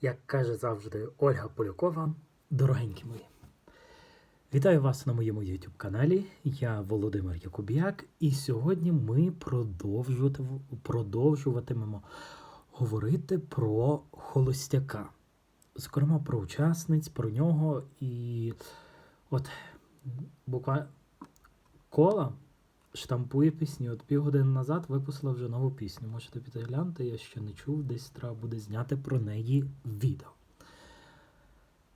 Як каже завжди Ольга Полякова, дорогенькі мої. Вітаю вас на моєму YouTube каналі. Я Володимир Якуб'як, і сьогодні ми продовжуватимемо говорити про холостяка. Зокрема, про учасниць, про нього. І от буквально кола штампує пісні. От півгодини назад випустила вже нову пісню. Можете піти глянути, я ще не чув, десь треба буде зняти про неї відео.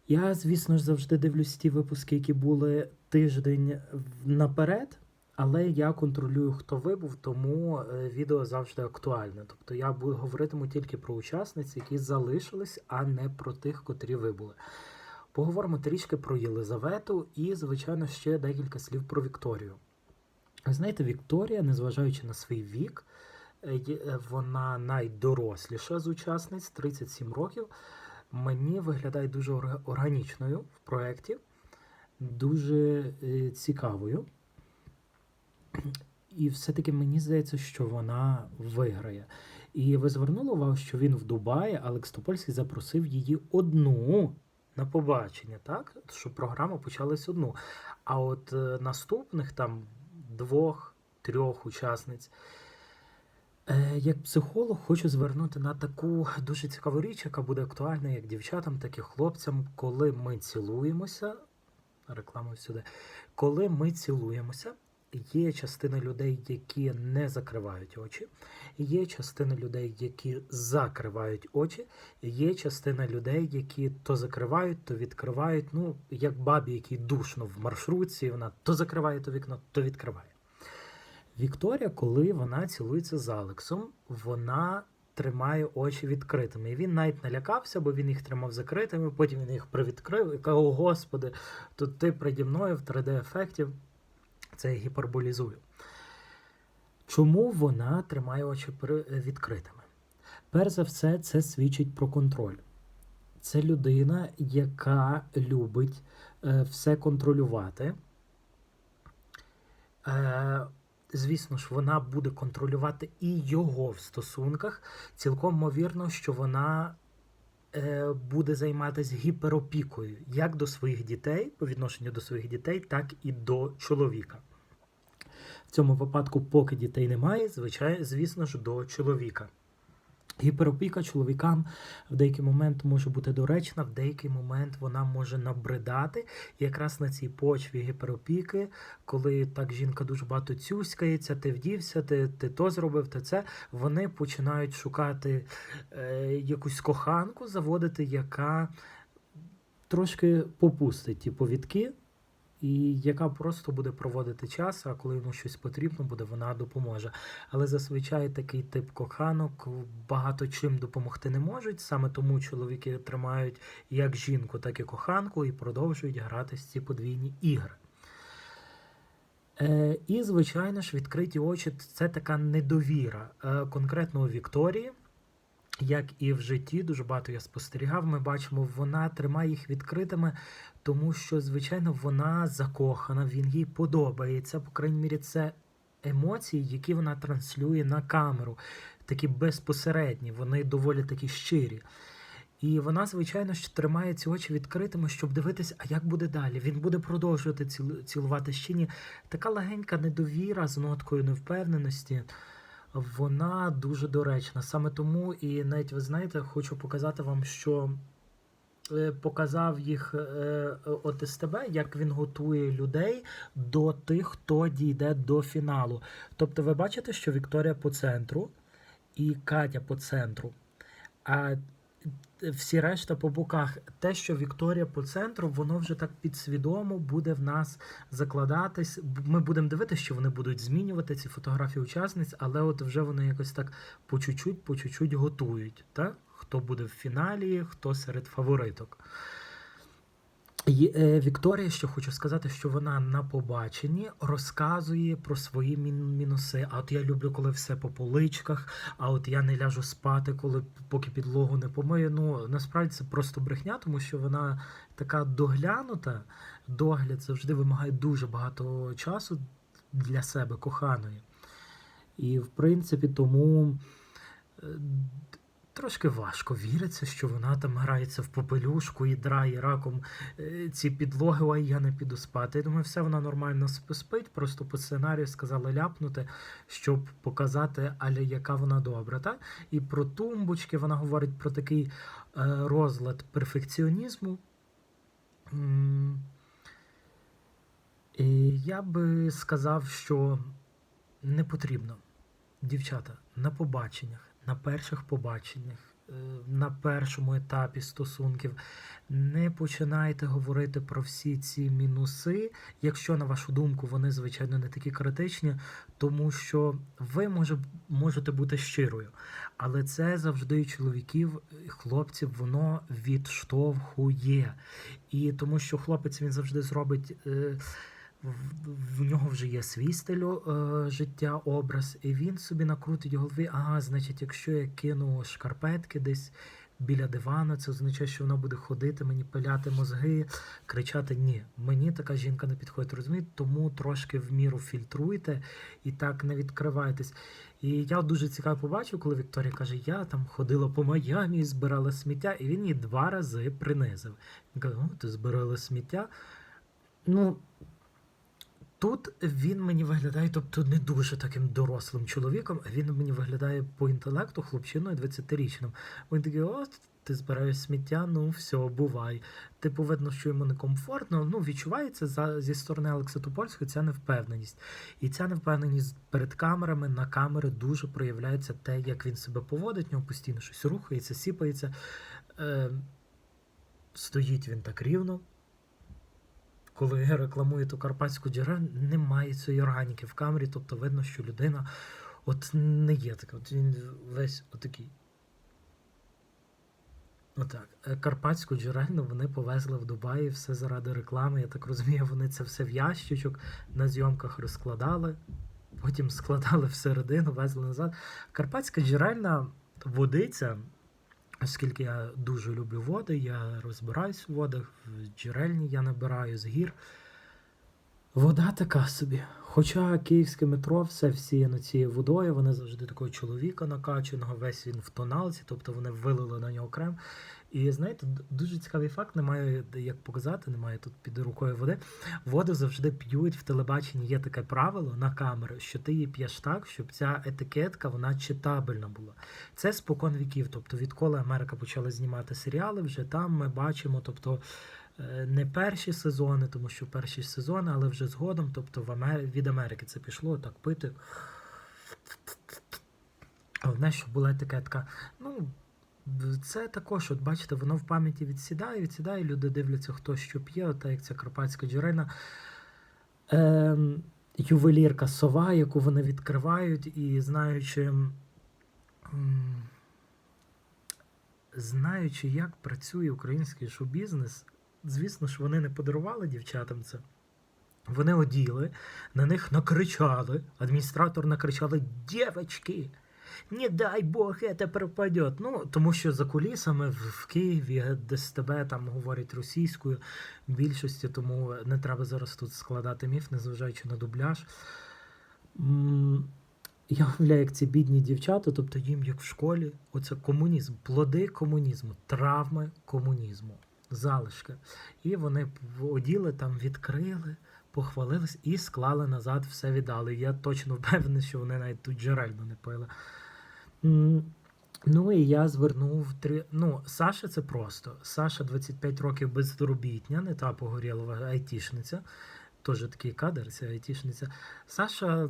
Я, звісно ж, завжди дивлюсь ті випуски, які були тиждень наперед, але я контролюю, хто вибув, тому е, відео завжди актуальне. Тобто я говоритиму тільки про учасниць, які залишились, а не про тих, котрі вибули. Поговоримо трішки про Єлизавету і, звичайно, ще декілька слів про Вікторію. Знаєте, Вікторія, незважаючи на свій вік, е, е, вона найдоросліша з учасниць 37 років. Мені виглядає дуже органічною в проєкті, дуже е, цікавою. І все-таки мені здається, що вона виграє. І ви звернули увагу, що він в Дубаї, Алекс Топольський запросив її одну на побачення, так? Щоб програма почалась одну. А от наступних там двох, трьох учасниць. Е, Як психолог хочу звернути на таку дуже цікаву річ, яка буде актуальна як дівчатам, так і хлопцям, коли ми цілуємося. Рекламу сюди, Коли ми цілуємося, є частина людей, які не закривають очі, є частина людей, які закривають очі, є частина людей, які то закривають, то відкривають. Ну, як бабі, якій душно в маршрутці, вона то закриває то вікно, то відкриває. Вікторія, коли вона цілується з Алексом, вона тримає очі відкритими. І він навіть налякався, бо він їх тримав закритими, потім він їх привідкрив і каже: О, Господи, тут ти приді мною в 3D-ефекті. Це гіперболізую. Чому вона тримає очі відкритими? Перш за все, це свідчить про контроль. Це людина, яка любить е, все контролювати. Е, звісно ж, вона буде контролювати і його в стосунках. Цілком ймовірно, що вона е, буде займатися гіперопікою як до своїх дітей, по відношенню до своїх дітей, так і до чоловіка. В цьому випадку, поки дітей немає, звичайно, звісно ж, до чоловіка. Гіперопіка чоловікам в деякий момент може бути доречна, в деякий момент вона може набридати. Якраз на цій почві гіперопіки, коли так жінка дуже багато цюськається, ти вдівся, ти, ти то зробив, ти це, вони починають шукати е, якусь коханку, заводити, яка трошки попустить ті повідки, і яка просто буде проводити час, а коли йому щось потрібно буде, вона допоможе. Але зазвичай такий тип коханок багато чим допомогти не можуть. Саме тому чоловіки тримають як жінку, так і коханку і продовжують грати з ці подвійні ігри. Е, і, звичайно ж, відкриті очі це така недовіра е, конкретно у Вікторії. Як і в житті, дуже багато я спостерігав. Ми бачимо, вона тримає їх відкритими, тому що, звичайно, вона закохана, він їй подобається. По крайній мірі, це емоції, які вона транслює на камеру, такі безпосередні, вони доволі такі щирі. І вона, звичайно, ж тримає ці очі відкритими, щоб дивитися, а як буде далі. Він буде продовжувати цілувати ще ні. Така легенька недовіра з ноткою невпевненості. Вона дуже доречна. Саме тому, і навіть ви знаєте, хочу показати вам, що е, показав їх е, от СТБ, як він готує людей до тих, хто дійде до фіналу. Тобто, ви бачите, що Вікторія по центру і Катя по центру. А всі решта по боках. Те, що Вікторія по центру, воно вже так підсвідомо буде в нас закладатись. Ми будемо дивитися, що вони будуть змінювати ці фотографії учасниць, але от вже вони якось так по чуть-чуть, по чуть-чуть готують. Так? Хто буде в фіналі, хто серед фавориток. Е, Вікторія, ще хочу сказати, що вона на побаченні розказує про свої мін- мінуси. А от я люблю, коли все по поличках, а от я не ляжу спати, коли поки підлогу не помию. Ну насправді це просто брехня, тому що вона така доглянута. Догляд завжди вимагає дуже багато часу для себе, коханої. І в принципі, тому е, Трошки важко віриться, що вона там грається в попелюшку і драє раком е, ці підлоги, а я не піду спати. Я думаю, все вона нормально сп- спить, просто по сценарію сказали ляпнути, щоб показати, аля яка вона добра. Та? І про тумбочки вона говорить про такий е, розлад перфекціонізму. І я би сказав, що не потрібно. Дівчата, на побаченнях, на перших побаченнях, е, на першому етапі стосунків не починайте говорити про всі ці мінуси, якщо, на вашу думку, вони, звичайно, не такі критичні, тому що ви може, можете бути щирою. Але це завжди чоловіків, хлопців, воно відштовхує. І тому що хлопець він завжди зробить. Е, в- нього вже є свій стиль е, життя, образ, і він собі накрутить в ага, значить, якщо я кину шкарпетки десь біля дивану, це означає, що вона буде ходити, мені пиляти мозги, кричати ні, мені така жінка не підходить, розумієте? Тому трошки в міру фільтруйте і так не відкривайтесь. І я дуже цікаво побачив, коли Вікторія каже, я там ходила по Майамі збирала сміття, і він її два рази принизив. Він каже, о, ти збирала сміття. Ну, Тут він мені виглядає, тобто не дуже таким дорослим чоловіком, а він мені виглядає по інтелекту хлопчиною 20-річним. Він такий, о, ти збираєш сміття, ну все, бувай. Типу, видно, що йому некомфортно. Ну, відчувається за, зі сторони Олекса Топольського ця невпевненість. І ця невпевненість перед камерами на камери дуже проявляється те, як він себе поводить, в нього постійно щось рухається, сіпається. Е, стоїть він так рівно коли рекламує ту карпатську джерель, немає цієї органіки в камері, тобто видно, що людина от не є така. От він весь отакий. Отак. Е, Карпатську джерельну вони повезли в Дубаї все заради реклами. Я так розумію, вони це все в ящичок на зйомках розкладали, потім складали всередину, везли назад. Карпатська джерельна водиця, оскільки я дуже люблю води, я розбираюсь в водах, в джерельні я набираю з гір. Вода така собі. Хоча київське метро все всіяно цією водою, вони завжди такого чоловіка накачаного, весь він в тоналці, тобто вони вилили на нього крем. І знаєте, дуже цікавий факт, немає як показати, немає тут під рукою води. Воду завжди п'ють в телебаченні. Є таке правило на камеру, що ти її п'єш так, щоб ця етикетка вона читабельна була. Це спокон віків. Тобто, відколи Америка почала знімати серіали, вже там ми бачимо, тобто. Е, Не перші сезони, тому що перші сезони, але вже згодом, тобто в Амер... від Америки це пішло так пити. Головне, щоб була етикетка. Ну, це також, от бачите, воно в пам'яті відсідає, відсідає, люди дивляться, хто що п'є, от як ця карпатська джерельна. Ем, ювелірка сова, яку вони відкривають, і знаючи, знаючи, як працює український шоу-бізнес, звісно ж, вони не подарували дівчатам це. Вони оділи, на них накричали. Адміністратор накричали Дівочки! Не дай Бог, це пропадет. Ну, тому що за кулісами в, Києві, де з тебе там говорять російською більшості, тому не треба зараз тут складати міф, незважаючи на дубляж. Я уявляю, як ці бідні дівчата, тобто їм як в школі, оце комунізм, плоди комунізму, травми комунізму, залишки. І вони оділи там, відкрили, похвалились і склали назад, все віддали. Я точно впевнений, що вони навіть тут джерельну не пили. Ну і я звернув три. Ну, Саша це просто. Саша 25 років безробітня, не та погорілова айтішниця. Теж такий кадр, ця айтішниця. Саша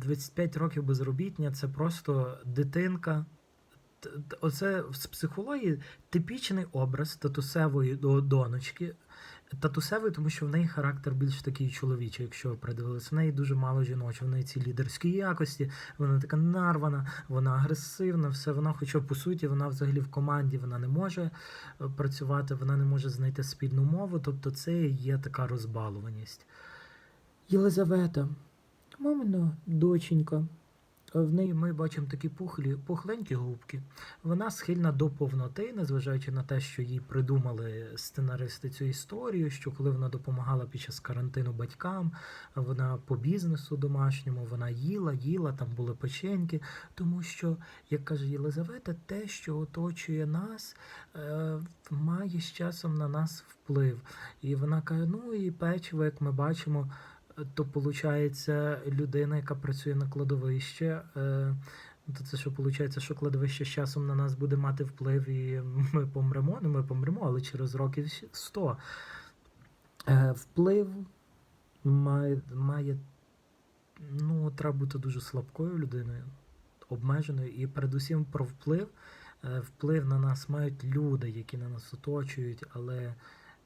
25 років безробітня, це просто дитинка. Оце з психології типічний образ татусевої до- донечки. Татусевий, тому що в неї характер більш такий чоловічий, якщо ви придивилися. В неї дуже мало жіночого, в неї ці лідерські якості, вона така нарвана, вона агресивна, все вона, хоча по суті, вона взагалі в команді вона не може е, працювати, вона не може знайти спільну мову, тобто це є така розбалуваність. Єлизавета, мамина доченька, В неї ми бачимо такі пухлі, пухленькі губки. Вона схильна до повноти, незважаючи на те, що їй придумали сценаристи цю історію, що коли вона допомагала під час карантину батькам, вона по бізнесу домашньому, вона їла, їла, там були печеньки, тому що, як каже Єлизавета, те, що оточує нас, е, має з часом на нас вплив. І вона каже: ну і печиво, як ми бачимо, то виходить людина, яка працює на кладовище. Е, то це що виходить, що кладовище з часом на нас буде мати вплив, і ми помремо. Ну, ми помремо, але через років 100. Е, вплив має, має ну, треба бути дуже слабкою людиною, обмеженою. І передусім про вплив. Е, Вплив на нас мають люди, які на нас оточують, але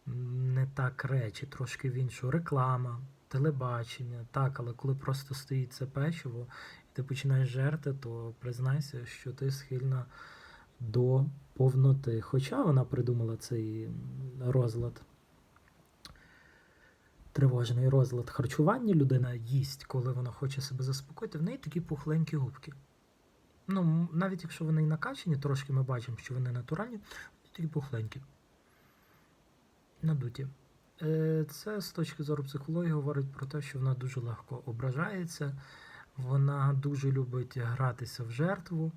не так речі, трошки в іншу. Реклама, телебачення, так, але коли просто стоїть це печиво, і ти починаєш жерти, то признайся, що ти схильна до повноти. Хоча вона придумала цей розлад. Тривожний розлад харчування людина їсть, коли вона хоче себе заспокоїти, в неї такі пухленькі губки. Ну, навіть якщо вони і накачані, трошки ми бачимо, що вони натуральні, вони такі пухленькі. Надуті. Е, Це з точки зору психології говорить про те, що вона дуже легко ображається, вона дуже любить гратися в жертву.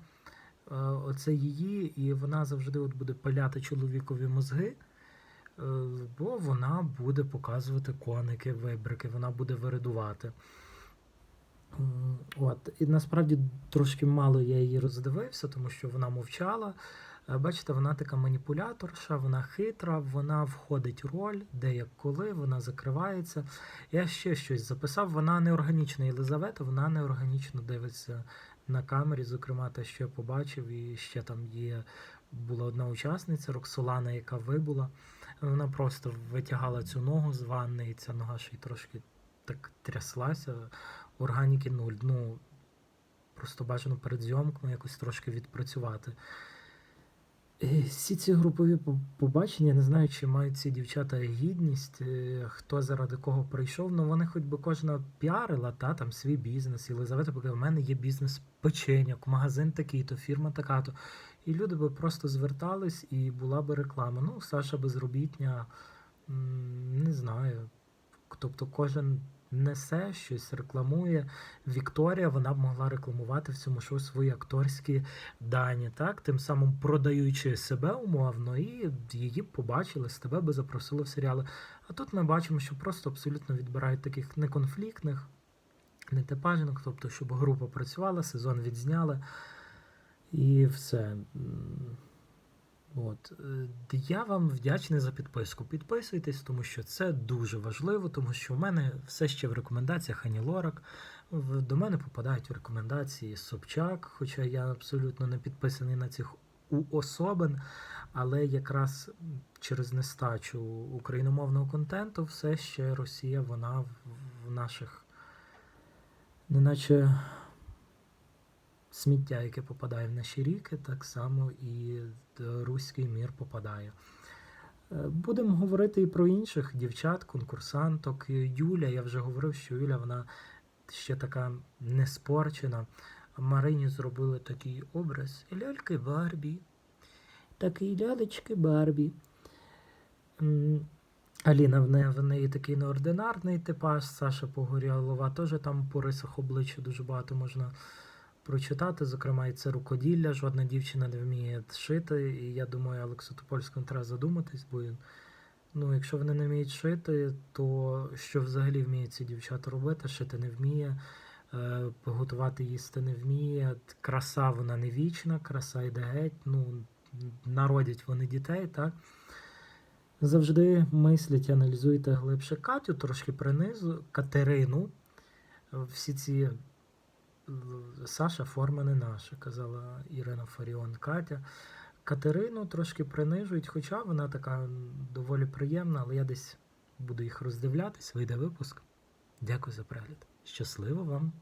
Е, Оце її, і вона завжди от буде пиляти чоловікові мозги, е, бо вона буде показувати коники, вибрики, вона буде виридувати. От. І насправді трошки мало я її роздивився, тому що вона мовчала. Бачите, вона така маніпуляторша, вона хитра, вона входить роль, де як коли, вона закривається. Я ще щось записав. Вона неорганічна Єлизавета, вона неорганічно дивиться на камері, зокрема, те, що я побачив, і ще там є була одна учасниця Роксолана, яка вибула. Вона просто витягала цю ногу з ванни, і ця нога ще й трошки так тряслася. Органіки нуль. Ну, просто бажано перед зйомкою якось трошки відпрацювати. Е, Всі ці групові побачення, не знаю, чи мають ці дівчата гідність, е, хто заради кого прийшов. Ну вони хоч би кожна піарила, та там свій бізнес. Єлизавета поки в мене є бізнес печеньок, магазин такий-то, фірма така-то. І люди би просто звертались і була би реклама. Ну, Саша безробітня, не знаю. Тобто кожен несе щось, рекламує. Вікторія, вона б могла рекламувати в цьому шоу свої акторські дані, так? Тим самим продаючи себе умовно, і її б побачили, з тебе би запросили в серіали. А тут ми бачимо, що просто абсолютно відбирають таких неконфліктних, нетипажних, тобто, щоб група працювала, сезон відзняли, і все. От. Е, Я вам вдячний за підписку. Підписуйтесь, тому що це дуже важливо, тому що в мене все ще в рекомендаціях Ані Лорак. До мене попадають в рекомендації Собчак, хоча я абсолютно не підписаний на цих особин, але якраз через нестачу україномовного контенту все ще Росія, вона в наших, неначе сміття, яке попадає в наші ріки, так само і руський мір попадає. Е, Будемо говорити і про інших дівчат, конкурсанток. Юля, я вже говорив, що Юля вона ще така неспорчена. Марині зробили такий образ ляльки Барбі. Такий лялечки Барбі. Аліна в неї, в неї такий неординарний типаж, Саша Погорєлова теж там по рисах обличчя дуже багато можна прочитати. Зокрема, і це рукоділля. Жодна дівчина не вміє шити. І я думаю, Олексу Топольському треба задуматись, бо ну, якщо вони не вміють шити, то що взагалі вміють ці дівчата робити? Шити не вміє, е, готувати їсти не вміє. Краса вона не вічна, краса йде геть. Ну, народять вони дітей, так? Завжди мислять, аналізуйте глибше Катю, трошки принизу, Катерину. Всі ці Саша форма не наша, казала Ірина Фаріон Катя. Катерину трошки принижують, хоча вона така доволі приємна, але я десь буду їх роздивлятись, вийде випуск. Дякую за перегляд. Щасливо вам!